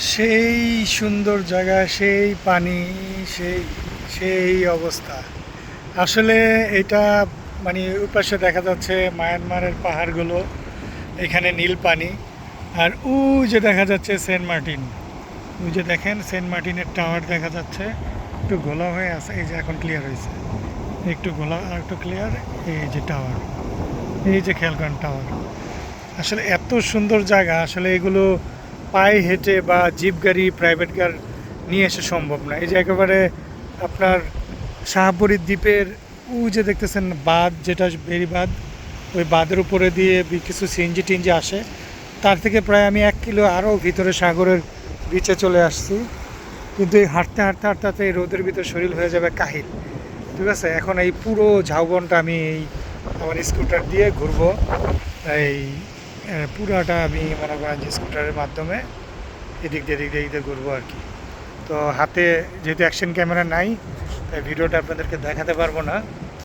সেই সুন্দর জায়গা, সেই পানি, সেই সেই অবস্থা। আসলে এটা মানে ওই দেখা যাচ্ছে মায়ানমারের পাহাড়গুলো, এখানে নীল পানি। আর ও যে দেখা যাচ্ছে সেন্ট মার্টিন। ওই যে দেখেন সেন্ট মার্টিনের টাওয়ার দেখা যাচ্ছে। একটু গোলা হয়ে আছে, এই যে এখন ক্লিয়ার হয়েছে। একটু গোলা আর একটু ক্লিয়ার এই যে টাওয়ার। এই যে খেয়াল টাওয়ার। আসলে এত সুন্দর জায়গা, আসলে এগুলো পায়ে হেঁটে বা জিপ গাড়ি প্রাইভেট কার নিয়ে এসে সম্ভব না। এই যে একেবারে আপনার শাহপুরী দ্বীপের উ যে দেখতেছেন বাঁধ, যেটা বেরি বাঁধ, ওই বাঁধের উপরে দিয়ে কিছু সিএনজি টিনজি আসে। তার থেকে প্রায় আমি এক কিলো আরও ভিতরে সাগরের বিচে চলে আসছি। কিন্তু এই হাঁটতে হাঁটতে হাঁটতে হাঁটতে এই রোদের ভিতর শরীর হয়ে যাবে কাহিল। ঠিক আছে? এখন এই পুরো ঝাউবনটা আমি এই আমার স্কুটার দিয়ে ঘুরবো। এই পুরাটা আমি মনে করেন যে স্কুটারের মাধ্যমে এদিক দিয়ে এদিক দিয়ে ঘুরবো আর কি। তো হাতে যেহেতু অ্যাকশন ক্যামেরা নাই, তাই ভিডিওটা আপনাদেরকে দেখাতে পারব না।